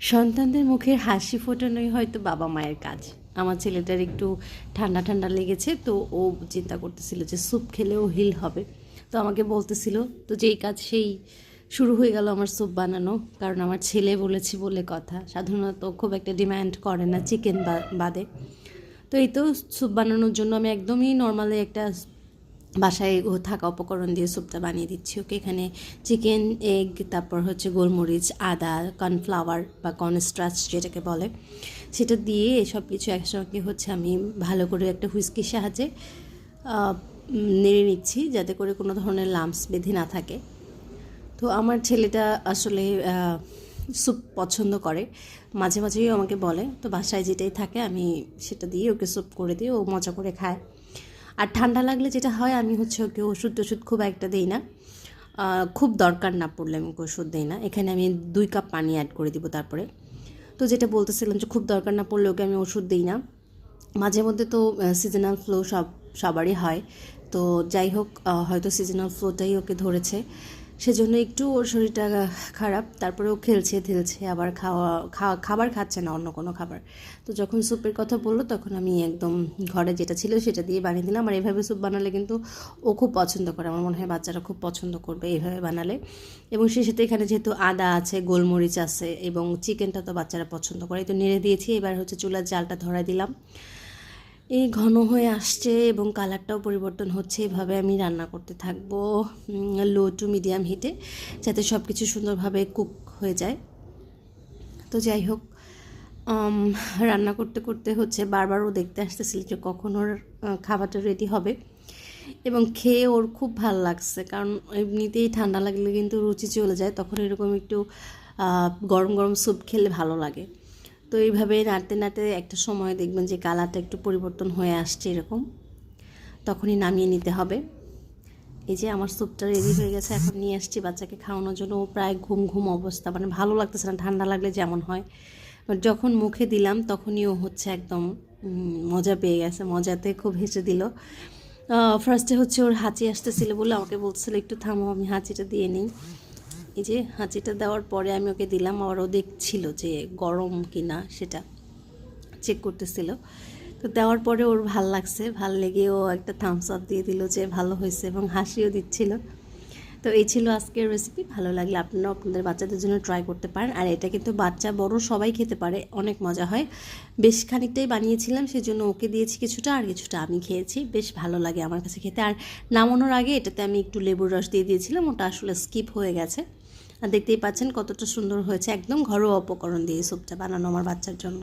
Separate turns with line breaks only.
সন্তানদের মুখের হাসি ফোটানোই হয়তো বাবা মায়ের কাজ। আমার ছেলেটার একটু ঠান্ডা ঠান্ডা লেগেছে, তো ও চিন্তা করতেছিল যে স্যুপ খেলেও হিল হবে। তো আমাকে বলতেছিল, তো যেই কাজ সেই শুরু হয়ে গেল আমার স্যুপ বানানো। কারণ আমার ছেলে বলেছি বলে কথা। সাধারণত খুব একটা ডিম্যান্ড করে না, চিকেন বাদে। তো এই তো স্যুপ বানানোর জন্য আমি একদমই নর্মালি একটা বাসায় থাকা উপকরণ দিয়ে স্যুপটা বানিয়ে দিচ্ছি। ওকে এখানে চিকেন এগ তারপর হচ্ছে গোলমরিচ, আদা কর্নফ্লাওয়ার বা কর্নস্ট্রাচ যেটাকে বলে, সেটা দিয়ে সব কিছু একসঙ্গে হচ্ছে আমি ভালো করে একটা হুইস্কির সাহায্যে নেড়ে নিচ্ছি যাতে করে কোনো ধরনের লাম্পস বেঁধে না থাকে। তো আমার ছেলেটা আসলে স্যুপ পছন্দ করে। মাঝে মাঝেই আমাকে বলে, তো বাসায় যেটাই থাকে আমি সেটা দিয়ে ওকে স্যুপ করে দিই ও মজা করে খায়। আর ঠান্ডা লাগলে যেটা হয়, আমি হচ্ছে ওকে ওষুধ টষুধ খুব একটা দিই না। খুব দরকার না পড়লে আমি ওষুধ দিই না। এখানে আমি দুই কাপ পানি অ্যাড করে দিব তারপরে। তো যেটা বলতেছিলাম যে খুব দরকার না পড়লে ওকে আমি ওষুধ দিই না। মাঝে মধ্যে তো সিজনাল ফ্লো সব, সবারই হয়। তো যাই হোক হয়তো সিজনাল ফ্লোটাই ওকে ধরেছে। সেজন্য একটু ওর শরীরটা খারাপ তারপরে ও খেলছে খেলছে আবার খাওয়া খাবার খাচ্ছে না, অন্য কোনো খাবার। তো যখন স্যুপের কথা বলল, তখন আমি একদম ঘরে যেটা ছিল সেটা দিয়ে বানিয়ে দিলাম। আর এভাবে স্যুপ বানালে কিন্তু ও খুব পছন্দ করে। আমার মনে হয় বাচ্চারা খুব পছন্দ করবে এইভাবে বানালে। এবং সে সাথে এখানে যেহেতু আদা আছে, গোলমরিচ আছে, এবং চিকেনটা তো বাচ্চারা পছন্দ করে। তো নেড়ে দিয়েছি, এবার হচ্ছে চুলার জালটা ধরাই দিলাম। এই ঘন হয়ে আসছে এবং কালারটাও পরিবর্তন হচ্ছে। এভাবে আমি রান্না করতে থাকব লো টু মিডিয়াম হিটে যাতে সব কিছু সুন্দরভাবে কুক হয়ে যায়। তো যাই হোক রান্না করতে করতে হচ্ছে বারবারও দেখতে আসতেছিল যে কখন ওর খাবারটা রেডি হবে। এবং খেয়ে ওর খুব ভালো লাগছে, কারণ এমনিতেই ঠান্ডা লাগলে কিন্তু রুচি চলে যায়, তখন এরকম একটু গরম গরম স্যুপ খেলে ভালো লাগে। তো এইভাবে নাড়তে নাড়তে একটা সময় দেখবেন যে কালারটা একটু পরিবর্তন হয়ে আসছে এরকম। তখনই নামিয়ে নিতে হবে। এই যে আমার স্যুপটা রেডি হয়ে গেছে, এখন নিয়ে আসছি বাচ্চাকে খাওয়ানোর জন্য। ও প্রায় ঘুম ঘুম অবস্থা মানে ভালো লাগতেছে না, ঠান্ডা লাগলে যেমন হয়। যখন মুখে দিলাম, তখনই ও হচ্ছে একদম মজা পেয়ে গেছে, মজাতে খুব হেসে দিল। ফার্স্টে হচ্ছে ওর হাঁচি আসতেছিল বলে আমাকে বলছিল একটু থামো, আমি হাঁচিটা দিয়ে নিই। এই যে হাঁচিটা দেওয়ার পরে আমি ওকে দিলাম, আবার ও দেখছিল যে গরম কিনা সেটা চেক করতেছিল। তো দেওয়ার পরে ওর ভালো লাগছে, ভালো লেগে ও একটা থামস আপ দিয়ে দিল যে ভালো হয়েছে এবং হাসিও দিচ্ছিল। তো এই ছিল আজকের রেসিপি ভালো লাগলে আপনারাও আপনাদের বাচ্চাদের জন্য ট্রাই করতে পারেন। আর এটা কিন্তু বাচ্চা, বড় সবাই খেতে পারে, অনেক মজা হয়। বেশ খানিকটাই বানিয়েছিলাম, সেজন্য ওকে দিয়েছি কিছুটা, আর কিছুটা আমি খেয়েছি। বেশ ভালো লাগে আমার কাছে খেতে। আর নামানোর আগে এটাতে আমি একটু লেবুর রস দিয়ে দিয়েছিলাম, ওটা আসলে স্কিপ হয়ে গেছে। আর দেখতেই পাচ্ছেন কতটা সুন্দর হয়েছে। একদম ঘরোয়া উপকরণ দিয়ে স্যুপটা বানানো আমার বাচ্চার জন্য।